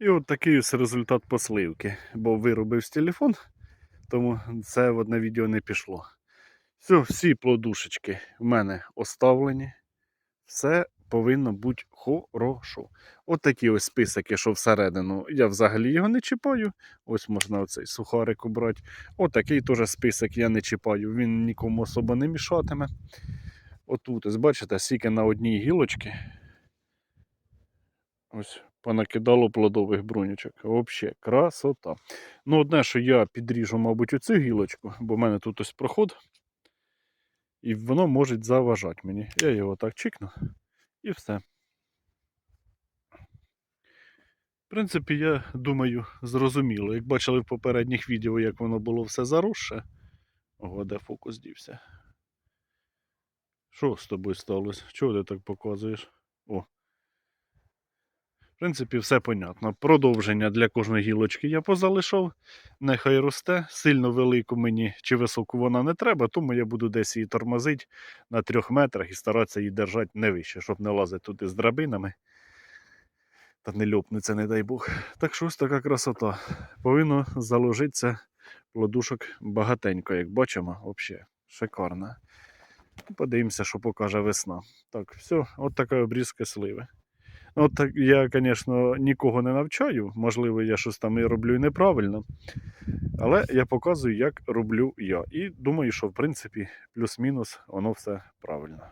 І от такий ось результат посливки. Бо виробив телефон, тому це в одне відео не пішло. Все, всі плодушечки в мене оставлені. Все повинно бути хорошо. От такі ось списики, що всередину. Я взагалі його не чіпаю. Ось можна оцей сухарик убрати. От такий теж список я не чіпаю. Він нікому особо не мішатиме. Отут, ось бачите, скільки на одній гілочці. Ось понакидало плодових брунючок. Взагалі, красота. Ну, одне, що я підріжу, мабуть, оцю гілочку, бо в мене тут ось проход. І воно може заважати мені. Я його так чикну. І все. В принципі, я думаю, зрозуміло. Як бачили в попередніх відео, як воно було все заросше. Ого, де фокус дівся. Що з тобою сталося? Чого ти так показуєш? О. В принципі, все понятно. Продовження для кожної гілочки я позалишав. Нехай росте. Сильно велику мені чи високу вона не треба, тому я буду десь її тормозити на трьох метрах і старатися її держати не вище, щоб не лазити туди з драбинами. Та не льопнеться, не дай Бог. Так що ось така красота. Повинно заложитися плодушок багатенько, як бачимо, взагалі шикарно. Подивимося, що покаже весна. Так, все, от така обрізка сливи. Ну, так, я, звісно, нікого не навчаю. Можливо, я щось там і роблю неправильно. Але я показую, як роблю я. І думаю, що в принципі плюс-мінус воно все правильно.